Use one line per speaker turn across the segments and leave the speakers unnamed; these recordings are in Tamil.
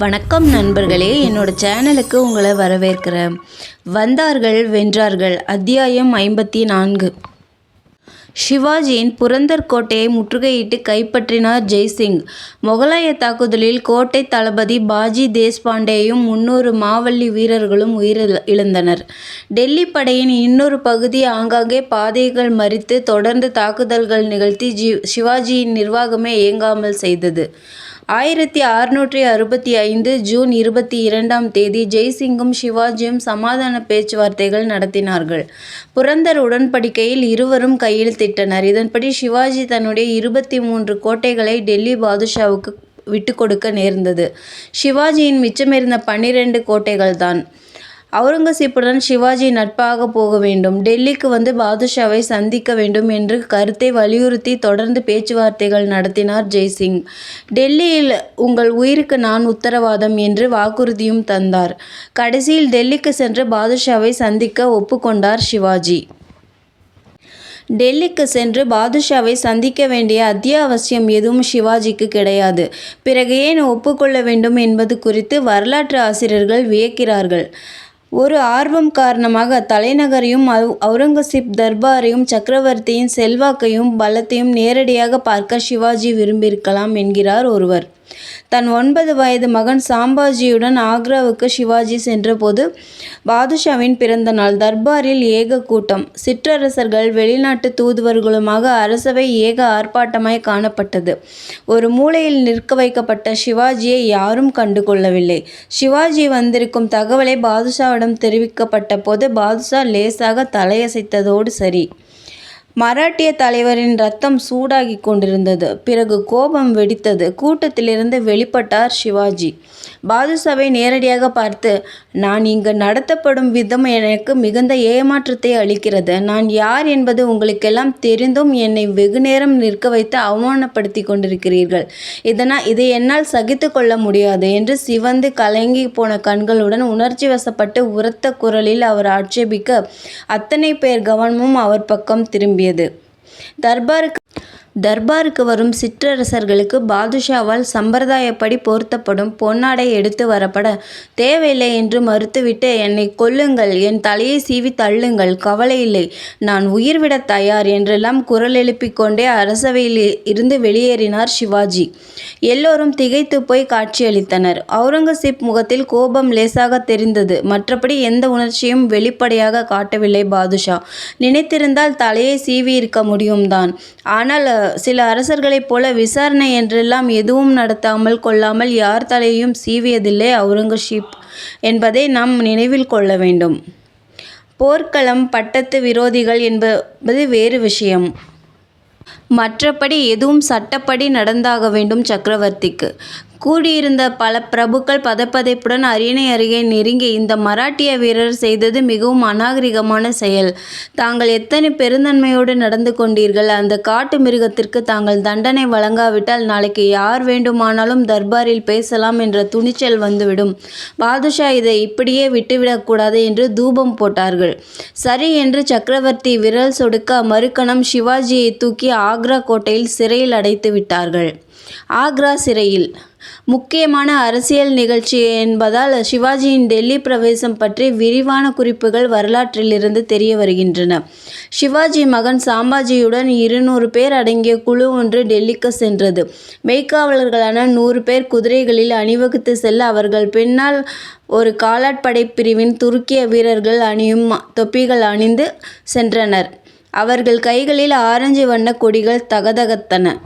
வணக்கம் நண்பர்களே. என்னோட சேனலுக்கு உங்களை வரவேற்கிறேன். வந்தார்கள் வென்றார்கள். அத்தியாயம் ஐம்பத்தி நான்கு சிவாஜியின் புரந்தர் கோட்டையை முற்றுகையிட்டு கைப்பற்றினார் ஜெய்சிங். முகலாய தாக்குதலில் கோட்டை தளபதி பாஜி தேஷ்பாண்டேயும் முன்னூறு மாவல்லி வீரர்களும் உயிரிழ இழந்தனர். டெல்லி படையின் இன்னொரு பகுதி ஆங்காங்கே பாதைகள் மறித்து தொடர்ந்து தாக்குதல்கள் நிகழ்த்தி ஜி சிவாஜியின் நிர்வாகமே இயங்காமல் செய்தது. ஆயிரத்தி அறுநூற்றி அறுபத்தி ஐந்து ஜூன் இருபத்தி இரண்டாம் தேதி ஜெய்சிங்கும் சிவாஜியும் சமாதான பேச்சுவார்த்தைகள் நடத்தினார்கள். புரந்தர் உடன்படிக்கையில் இருவரும் கையெழுத்திட்டனர் இதன்படி சிவாஜி தன்னுடைய இருபத்தி மூன்று கோட்டைகளை டெல்லி பாதுஷாவுக்கு விட்டு கொடுக்க நேர்ந்தது. சிவாஜியின் மிச்சமிருந்த பன்னிரண்டு கோட்டைகள்தான். அவுரங்கசீப்புடன் சிவாஜி நட்பாக போக வேண்டும். டெல்லிக்கு வந்து பாதுஷாவை சந்திக்க வேண்டும் என்று கருத்தை வலியுறுத்தி தொடர்ந்து பேச்சுவார்த்தைகள் நடத்தினார் ஜெய்சிங். டெல்லியில் உங்கள் உயிருக்கு நான் உத்தரவாதம் என்று வாக்குறுதியும் தந்தார். கடைசியில் டெல்லிக்கு சென்று பாதுஷாவை சந்திக்க ஒப்புக்கொண்டார் சிவாஜி. டெல்லிக்கு சென்று பாதுஷாவை சந்திக்க வேண்டிய அத்தியாவசியம் எதுவும் சிவாஜிக்கு கிடையாது. பிறகு ஏன் ஒப்புக்கொள்ள வேண்டும் என்பது குறித்து வரலாற்று ஆசிரியர்கள் வியக்கிறார்கள். ஒரு ஆர்வம் காரணமாக தலைநகரையும் அவுரங்கசீப் தர்பாரையும் சக்கரவர்த்தியின் செல்வாக்கையும் பலத்தையும் நேரடியாக பார்க்க சிவாஜி விரும்பியிருக்கலாம் என்கிறார் ஒருவர். தன் ஒன்பது வயது மகன் சாம்பாஜியுடன் ஆக்ராவுக்கு சிவாஜி சென்றபோது பாதுஷாவின் பிறந்த நாள் தர்பாரில் ஏக கூட்டம். சிற்றரசர்கள் வெளிநாட்டு தூதுவர்களுமாக அரசவை ஏக ஆர்ப்பாட்டமாய் காணப்பட்டது. ஒரு மூலையில் நிற்க வைக்கப்பட்ட சிவாஜியை யாரும் கண்டுகொள்ளவில்லை சிவாஜி வந்திருக்கும் தகவலை பாதுஷாவிடம் தெரிவிக்கப்பட்ட போது பாதுஷா லேசாக தலையசைத்ததோடு சரி. மராட்டிய தலைவரின் ரத்தம் சூடாகி கொண்டிருந்தது. பிறகு கோபம் வெடித்தது. கூட்டத்திலிருந்து வெளிப்பட்டார் சிவாஜி. பாதுஷாவை நேரடியாக பார்த்து நான் இங்கு நடத்தப்படும் விதம் எனக்கு மிகுந்த ஏமாற்றத்தை அளிக்கிறது. நான் யார் என்பது உங்களுக்கெல்லாம் தெரிந்தும் என்னை வெகுநேரம் நிற்க வைத்து அவமானப்படுத்தி கொண்டிருக்கிறீர்கள். இதனால் இதை என்னால் சகித்து கொள்ள முடியாது என்று சிவந்து கலங்கி போன கண்களுடன் உணர்ச்சி வசப்பட்டு உரத்த குரலில் அவர் ஆட்சேபிக்க அத்தனை பேர் கவனமும் அவர் பக்கம் திரும்பியது. தர்பாருக்கு தர்பாருக்கு வரும் சிற்றரசர்களுக்கு பாதுஷாவால் சம்பிரதாயப்படி போர்த்தப்படும் பொன்னாடை எடுத்து வரப்பட தேவையில்லை என்று மறுத்துவிட்டு என்னை கொல்லுங்கள் என் தலையை சீவி தள்ளுங்கள் கவலை இல்லை நான் உயிர்விட தயார் என்றெல்லாம் குரல் எழுப்பிக் கொண்டே அரசவையில் இருந்து வெளியேறினார் சிவாஜி. எல்லோரும் திகைத்து போய் காட்சியளித்தனர். அவுரங்கசீப் முகத்தில் கோபம் லேசாக தெரிந்தது. மற்றபடி எந்த உணர்ச்சியும் வெளிப்படையாக காட்டவில்லை பாதுஷா. நினைத்திருந்தால் தலையை சீவி இருக்க முடியும்தான். ஆனால் சில அரசர்களைப் போல விசாரணை என்றெல்லாம் எதுவும் நடத்தாமல் கொள்ளாமல் யார் தலையையும் சீவியதில்லை அவுரங்கசீப் என்பதை நாம் நினைவில் கொள்ள வேண்டும். போர்க்களம் பட்டத்து விரோதிகள் என்பது வேறு விஷயம். மற்றபடி எதுவும் சட்டப்படி நடந்தாக வேண்டும் சக்கரவர்த்திக்கு. கூடியிருந்த பல பிரபுக்கள் பதப்பதைப்புடன் அரியணை அருகே நெருங்கி இந்த மராட்டிய வீரர் செய்தது மிகவும் அநாகரிகமான செயல். தாங்கள் எத்தனை பெருந்தன்மையோடு நடந்து கொண்டீர்கள்? அந்த காட்டு மிருகத்திற்கு தாங்கள் தண்டனை வழங்காவிட்டால் நாளைக்கு யார் வேண்டுமானாலும் தர்பாரில் பேசலாம் என்ற துணிச்சல் வந்துவிடும். பாதுஷா இதை இப்படியே விட்டுவிடக்கூடாது என்று தூபம் போட்டார்கள். சரி என்று சக்கரவர்த்தி விரல் சொடுக்க மறுக்கணம் சிவாஜியை தூக்கி ஆக்ரா கோட்டையில் சிறையில் அடைத்து விட்டார்கள். ஆக்ரா சிறையில். முக்கியமான அரசியல் நிகழ்ச்சி என்பதால் சிவாஜியின் டெல்லி பிரவேசம் பற்றி விரிவான குறிப்புகள் வரலாற்றிலிருந்து தெரிய வருகின்றன. சிவாஜி மகன் சாம்பாஜியுடன் இருநூறு பேர் அடங்கிய குழு ஒன்று டெல்லிக்கு சென்றது. மெய்க்காவலர்களான நூறு பேர் குதிரைகளில் அணிவகுத்து செல்ல அவர்கள் பின்னால் ஒரு காலாட்படை பிரிவின் துருக்கிய வீரர்கள் அணியும் தொப்பிகள் அணிந்து சென்றனர். அவர்கள் கைகளில் ஆரஞ்சு வண்ண கொடிகள் தகதகத்தன.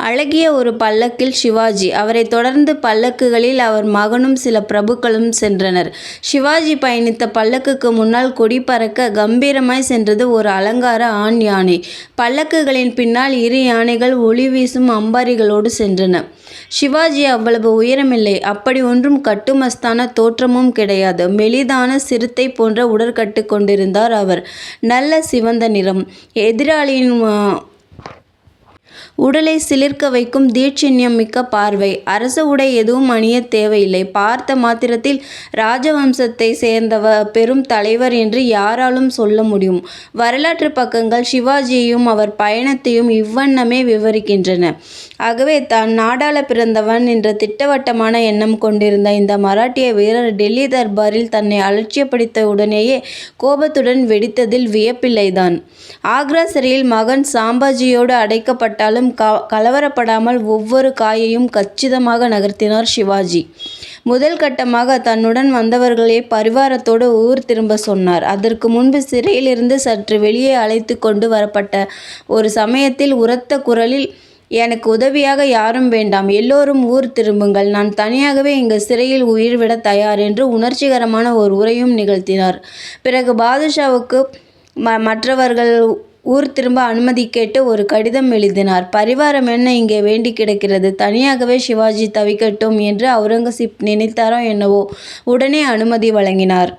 அழகிய ஒரு பல்லக்கில் சிவாஜி. அவரை தொடர்ந்து பல்லக்குகளில் அவர் மகனும் சில பிரபுக்களும் சென்றனர். சிவாஜி பயணித்த பல்லக்குக்கு முன்னால் கொடி பறக்க கம்பீரமாய் சென்றது ஒரு அலங்கார ஆண் யானை. பல்லக்குகளின் பின்னால் இரு யானைகள் ஒளி வீசும் அம்பாரிகளோடு சென்றன. சிவாஜி அவ்வளவு உயரமில்லை. அப்படி ஒன்றும் கட்டுமஸ்தான தோற்றமும் கிடையாது. மெலிதான சிறுத்தை போன்ற உடற்கட்டு கொண்டிருந்தார் அவர். நல்ல சிவந்த நிறம். எதிராளியின் உடலை சிலிர்க்க வைக்கும் தீட்சிண்யம் மிக்க பார்வை. அரச உடை எதுவும் அணியத் தேவையில்லை. பார்த்த மாத்திரத்தில் ராஜவம்சத்தை சேர்ந்தவ பெரும் தலைவர் என்று யாராலும் சொல்ல முடியும். வரலாற்று பக்கங்கள் சிவாஜியையும் அவர் பயணத்தையும் இவ்வண்ணமே விவரிக்கின்றன. ஆகவே தான் நாடாள பிறந்தவன் என்ற திட்டவட்டமான எண்ணம் கொண்டிருந்த இந்த மராட்டிய வீரர் டெல்லி தர்பாரில் தன்னை அலட்சியப்படுத்த உடனேயே கோபத்துடன் வெடித்ததில் வியப்பில்லைதான். ஆக்ரா சிறையில் மகன் சாம்பாஜியோடு அடைக்கப்பட்டாலும் க கலவரப்படாமல் ஒவ்வொரு காயையும் கச்சிதமாக நகர்த்தினார் சிவாஜி. முதல் கட்டமாக தன்னுடன் வந்தவர்களே பரிவாரத்தோடு ஊர் திரும்ப சொன்னார். அதற்கு முன்பு சிறையிலிருந்து சற்று வெளியே அழைத்து கொண்டு வரப்பட்ட ஒரு சமயத்தில் உரத்த குரலில் எனக்கு உதவியாக யாரும் வேண்டாம். எல்லோரும் ஊர் திரும்புங்கள். நான் தனியாகவே இங்கு சிறையில் உயிர் விட தயார் என்று உணர்ச்சிகரமான ஒரு உரையும் நிகழ்த்தினார். பிறகு பாதுஷாவுக்கு ம மற்றவர்கள் ஊர் திரும்ப அனுமதி கேட்டு ஒரு கடிதம் எழுதினார். பரிவாரம் என்ன இங்கே வேண்டி கிடக்கிறது? தனியாகவே சிவாஜி தவிக்கட்டும் என்று அவுரங்கசீப் நினைத்தாரோ என்னவோ உடனே அனுமதி வழங்கினார்.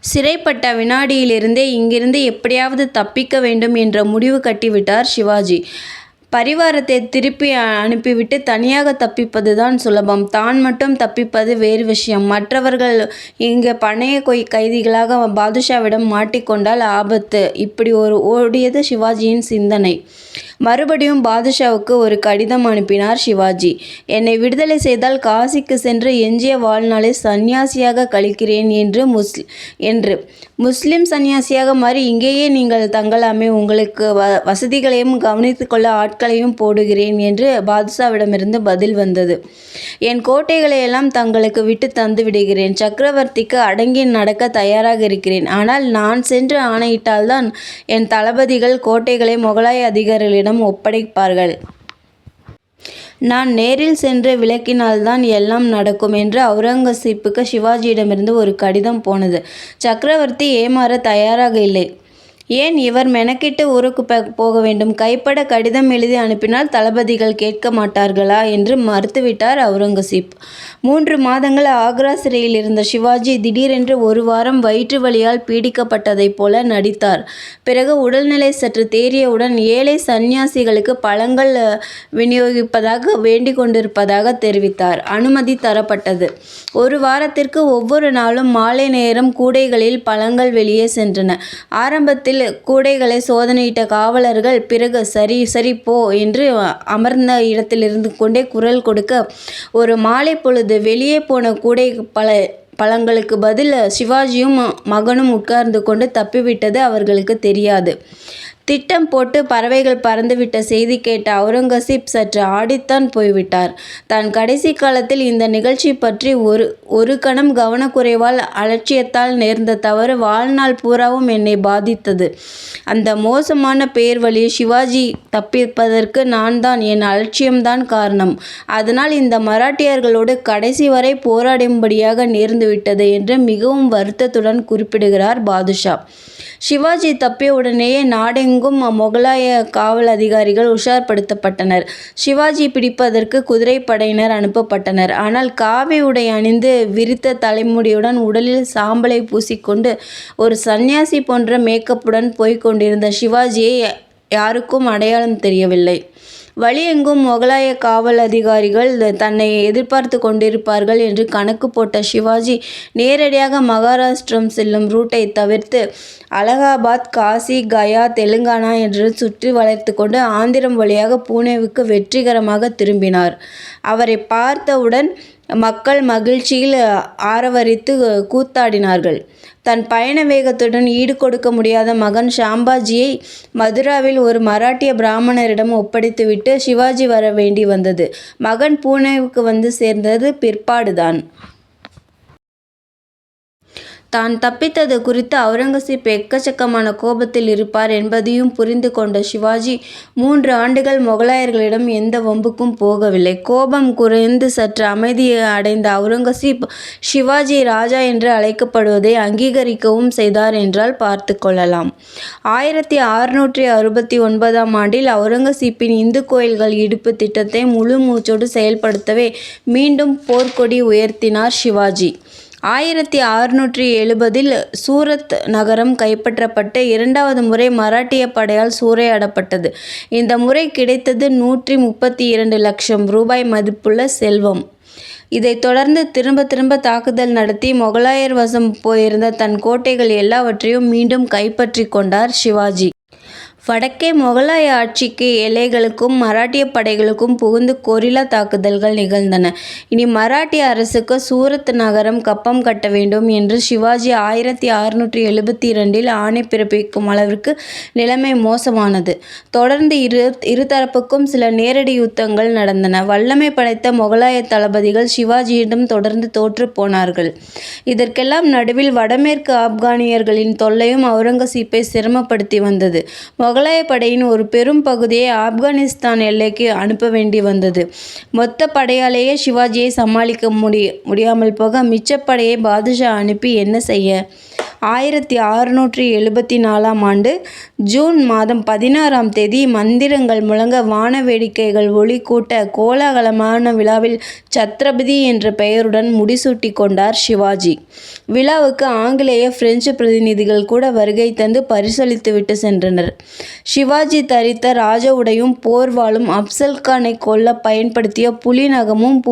சிறைப்பட்ட வினாடியிலிருந்தே இங்கிருந்து எப்படியாவது தப்பிக்க வேண்டும் என்ற முடிவு கட்டிவிட்டார் சிவாஜி. பரிவாரத்தை திருப்பி அனுப்பிவிட்டு தனியாக தப்பிப்பது தான் சுலபம். தான் மட்டும் தப்பிப்பது வேறு விஷயம். மற்றவர்கள் இங்கே பணைய கொய் கைதிகளாக பாதுஷாவிடம் மாட்டிக்கொண்டால் ஆபத்து. இப்படி ஒரு ஓடியது சிவாஜியின் சிந்தனை. மறுபடியும் பாதுஷாவுக்கு ஒரு கடிதம் அனுப்பினார் சிவாஜி. என்னை விடுதலை செய்தால் காசிக்கு சென்று எஞ்சிய வாழ்நாளை சந்நியாசியாக கழிக்கிறேன் என்று முஸ்லி என்று. முஸ்லிம் சந்நியாசியாக மாறி இங்கேயே நீங்கள் தங்கலாமே உங்களுக்கு வ வசதிகளையும் கவனித்து கொள்ள ஆட்களையும் போடுகிறேன் என்று பாதுஷாவிடமிருந்து பதில் வந்தது. என் கோட்டைகளையெல்லாம் தங்களுக்கு விட்டு தந்து விடுகிறேன். சக்கரவர்த்திக்கு அடங்கி நடக்க தயாராக இருக்கிறேன். ஆனால் நான் சென்று ஆணையிட்டால்தான் என் தளபதிகள் கோட்டைகளை முகலாய அதிகாரிகளிடம் ஒப்படைப்பார்கள். நான் நேரில் சென்று விளக்கினால்தான் எல்லாம் நடக்கும் என்று அவுரங்கசீப்புக்கு சிவாஜியிடமிருந்து ஒரு கடிதம் போனது. சக்கரவர்த்தி ஏமாற தயாராக இல்லை. ஏன் இவர் மெனக்கிட்டு ஊருக்கு போக வேண்டும்? கைப்பட கடிதம் எழுதி அனுப்பினால் தளபதிகள் கேட்க மாட்டார்களா? என்று மறுத்துவிட்டார் அவுரங்கசீப். மூன்று மாதங்கள் ஆக்ரா சிறையில் இருந்த சிவாஜி திடீரென்று ஒரு வாரம் வயிற்று வலியால் பீடிக்கப்பட்டதைப் போல நடித்தார். பிறகு உடல்நிலை சற்று தேறியவுடன் ஏழை சந்நியாசிகளுக்கு பழங்கள் விநியோகிப்பதாக வேண்டிக் கொண்டிருப்பதாக தெரிவித்தார். அனுமதி தரப்பட்டது. ஒரு வாரத்திற்கு ஒவ்வொரு நாளும் மாலை நேரம் கூடைகளில் பழங்கள் வெளியே சென்றன. ஆரம்பத்தில் கூடைகளை சோதனையிட்ட காவலர்கள் பிறகு சரி சரி போ என்று அமர்ந்த இடத்திலிருந்து கொண்டே குரல் கொடுக்க ஒரு மாலை பொழுது வெளியே போன கூடை பல பழங்களுக்கு பதில் சிவாஜியும் மகனும் உட்கார்ந்து கொண்டு தப்பிவிட்டது அவர்களுக்கு தெரியாது. திட்டம் போட்டு பறவைகள் பறந்துவிட்ட செய்தி கேட்ட அவுரங்கசீப் சற்று ஆடித்தான் போய்விட்டார். தன் கடைசி காலத்தில் இந்த நிகழ்ச்சி பற்றி ஒரு ஒரு கணம் கவனக்குறைவால் அலட்சியத்தால் நேர்ந்த தவறு வாழ்நாள் பூராவும் என்னை பாதித்தது. அந்த மோசமான பேர் வழி சிவாஜி தப்பிப்பதற்கு நான் தான் என் அலட்சியம்தான் காரணம். அதனால் இந்த மராட்டியர்களோடு கடைசி வரை போராடும்படியாக நேர்ந்துவிட்டது என்று மிகவும் வருத்தத்துடன் குறிப்பிடுகிறார் பாதுஷா. சிவாஜி தப்பிய உடனேயே நாடெங்கும் முகலாய காவல் அதிகாரிகள் உஷார்படுத்தப்பட்டனர். சிவாஜி பிடிப்பதற்கு குதிரைப்படையினர் அனுப்பப்பட்டனர். ஆனால் காவி உடை அணிந்து விரித்த தலைமுடியுடன் உடலில் சாம்பலை பூசிக்கொண்டு ஒரு சன்னியாசி போன்ற மேக்கப்புடன் போய்க் கொண்டிருந்த சிவாஜியை யாருக்கும் அடையாளம் தெரியவில்லை. வழியெங்கும் முகலாய காவல் அதிகாரிகள் தன்னை எதிர்பார்த்து கொண்டிருப்பார்கள் என்று கணக்கு போட்ட சிவாஜி நேரடியாக மகாராஷ்டிரம் செல்லும் ரூட்டை தவிர்த்து அலகாபாத் காசி கயா தெலுங்கானா என்று சுற்றி வளைத்து கொண்டு ஆந்திரம் வழியாக பூனேவுக்கு வெற்றிகரமாக திரும்பினார். அவரை பார்த்தவுடன் மக்கள் மகிழ்ச்சியில் ஆரவரித்து கூத்தாடினார்கள். தன் பயண வேகத்துடன் ஈடு கொடுக்க முடியாத மகன் ஷாம்பாஜியை மதுராவில் ஒரு மராட்டிய பிராமணரிடம் ஒப்படைத்துவிட்டு சிவாஜி வர வேண்டி வந்தது. மகன் பூனேவுக்கு வந்து சேர்ந்தது பிற்பாடுதான். தான் தப்பித்தது குறித்து அவுரங்கசீப் எக்கச்சக்கமான கோபத்தில் இருப்பார் என்பதையும் புரிந்து கொண்ட சிவாஜி மூன்று ஆண்டுகள் முகலாயர்களிடம் எந்த வம்புக்கும் போகவில்லை. கோபம் குறைந்து சற்று அமைதியை அடைந்த அவுரங்கசீப் சிவாஜி ராஜா என்று அழைக்கப்படுவதை அங்கீகரிக்கவும் செய்தார் என்றால் பார்த்து கொள்ளலாம். ஆயிரத்தி அறுநூற்றி அறுபத்தி ஒன்பதாம் ஆண்டில் அவுரங்கசீப்பின் இந்து கோயில்கள் இடுப்பு திட்டத்தை முழு மூச்சோடு செயல்படுத்தவே மீண்டும் போர்க்கொடி உயர்த்தினார் சிவாஜி. ஆயிரத்தி அறுநூற்றி எழுபதில் சூரத் நகரம் கைப்பற்றப்பட்டு இரண்டாவது முறை மராட்டிய படையால் சூறையாடப்பட்டது. இந்த முறை கிடைத்தது நூற்றி முப்பத்தி இரண்டு லட்சம் ரூபாய் மதிப்புள்ள செல்வம். இதைத் தொடர்ந்து திரும்பத் திரும்ப தாக்குதல் நடத்தி மொகலாயர் வசம் போயிருந்த தன் கோட்டைகள் எல்லாவற்றையும் மீண்டும் கைப்பற்றிக் கொண்டார் சிவாஜி. வடக்கே மொகலாய ஆட்சிக்கு எல்லைகளுக்கும் மராட்டிய படைகளுக்கும் புகுந்து கொரில்லா தாக்குதல்கள் நிகழ்ந்தன. இனி மராட்டிய அரசுக்கு சூரத் நகரம் கப்பம் கட்ட வேண்டும் என்று சிவாஜி ஆயிரத்தி அறுநூற்றி எழுபத்தி இரண்டில் ஆணை பிறப்பிக்கும் அளவிற்கு நிலைமை மோசமானது. தொடர்ந்து இரு தரப்புக்கும் சில நேரடி யுத்தங்கள் நடந்தன. வல்லமை படைத்த மொகலாய தளபதிகள் சிவாஜியிடம் தொடர்ந்து தோற்று போனார்கள். இதற்கெல்லாம் நடுவில் வடமேற்கு ஆப்கானியர்களின் தொல்லையும் அவுரங்கசீப்பை சிரமப்படுத்தி வந்தது. மொகலாய படையின் ஒரு பெரும் பகுதியை ஆப்கானிஸ்தான் எல்லைக்கு அனுப்ப வேண்டி வந்தது. மொத்த படையாலேயே சிவாஜியை சமாளிக்க முடியாமல் போக மிச்ச படையை பாதுஷா அனுப்பி என்ன செய்ய? ஆயிரத்தி அறுநூற்றி எழுபத்தி நாலாம் ஆண்டு ஜூன் மாதம் பதினாறாம் தேதி மந்திரங்கள் முழங்க வான வேடிக்கைகள் ஒளி கூட்ட கோலாகலமான விழாவில் சத்ரபதி என்ற பெயருடன் முடிசூட்டிக் கொண்டார் சிவாஜி. விழாவுக்கு ஆங்கிலேய பிரெஞ்சு பிரதிநிதிகள் கூட வருகை தந்து பரிசளித்துவிட்டு சென்றனர். சிவாஜி தரித்த ராஜ உடையும் போர்வாளும் அப்சல்கானைக் கொல்ல பயன்படுத்திய புலி நகமும்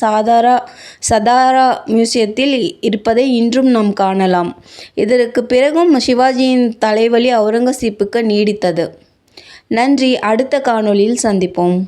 சாதாரா சதாரா மியூசியத்தில் இருப்பதை இன்றும் நாம் காணலாம். இதற்கு பிறகும் சிவாஜியின் தலைவலி அவுரங்கசீப்புக்கு நீடித்தது. நன்றி அடுத்த காணொளியில் சந்திப்போம்.